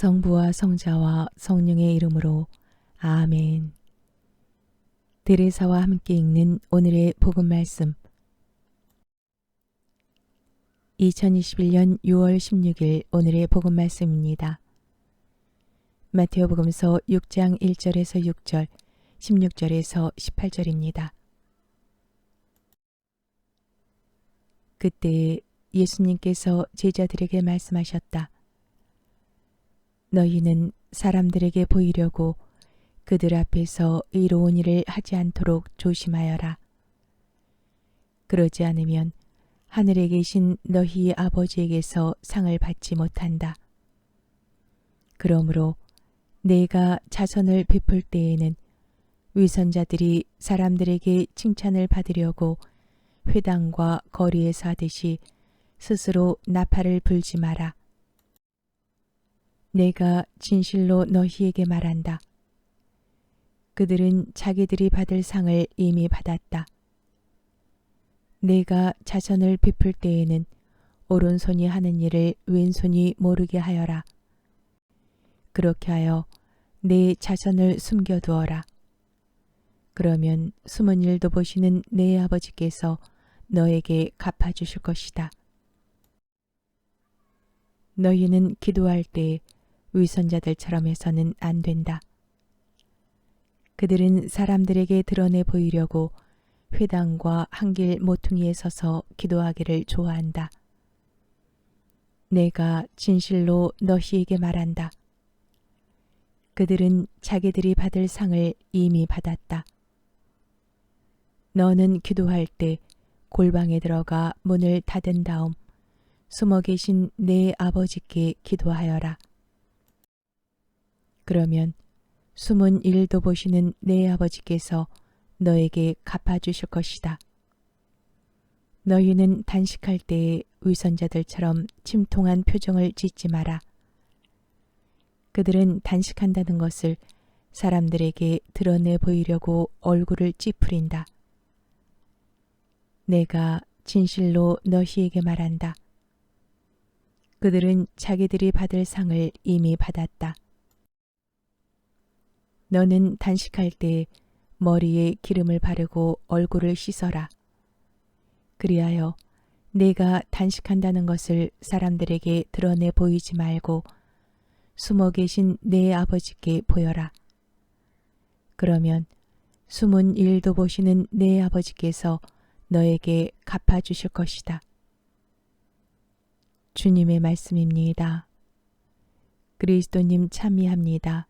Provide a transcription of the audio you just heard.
성부와 성자와 성령의 이름으로 아멘. 데레사와 함께 읽는 오늘의 복음 말씀. 2021년 6월 16일 오늘의 복음 말씀입니다. 마테오 복음서 6장 1절에서 6절, 16절에서 18절입니다. 그때 예수님께서 제자들에게 말씀하셨다. 너희는 사람들에게 보이려고 그들 앞에서 이로운 일을 하지 않도록 조심하여라. 그러지 않으면 하늘에 계신 너희 아버지에게서 상을 받지 못한다. 그러므로 내가 자선을 베풀 때에는 위선자들이 사람들에게 칭찬을 받으려고 회당과 거리에서 하듯이 스스로 나팔을 불지 마라. 내가 진실로 너희에게 말한다. 그들은 자기들이 받을 상을 이미 받았다. 내가 자선을 베풀 때에는 오른손이 하는 일을 왼손이 모르게 하여라. 그렇게 하여 내 자선을 숨겨두어라. 그러면 숨은 일도 보시는 내 아버지께서 너에게 갚아주실 것이다. 너희는 기도할 때 위선자들처럼 해서는 안 된다. 그들은 사람들에게 드러내 보이려고 회당과 한길 모퉁이에 서서 기도하기를 좋아한다. 내가 진실로 너희에게 말한다. 그들은 자기들이 받을 상을 이미 받았다. 너는 기도할 때 골방에 들어가 문을 닫은 다음 숨어 계신 내 아버지께 기도하여라. 그러면 숨은 일도 보시는 내 아버지께서 너에게 갚아주실 것이다. 너희는 단식할 때에 위선자들처럼 침통한 표정을 짓지 마라. 그들은 단식한다는 것을 사람들에게 드러내 보이려고 얼굴을 찌푸린다. 내가 진실로 너희에게 말한다. 그들은 자기들이 받을 상을 이미 받았다. 너는 단식할 때 머리에 기름을 바르고 얼굴을 씻어라. 그리하여 내가 단식한다는 것을 사람들에게 드러내 보이지 말고 숨어 계신 내 아버지께 보여라. 그러면 숨은 일도 보시는 내 아버지께서 너에게 갚아주실 것이다. 주님의 말씀입니다. 그리스도님 참미합니다.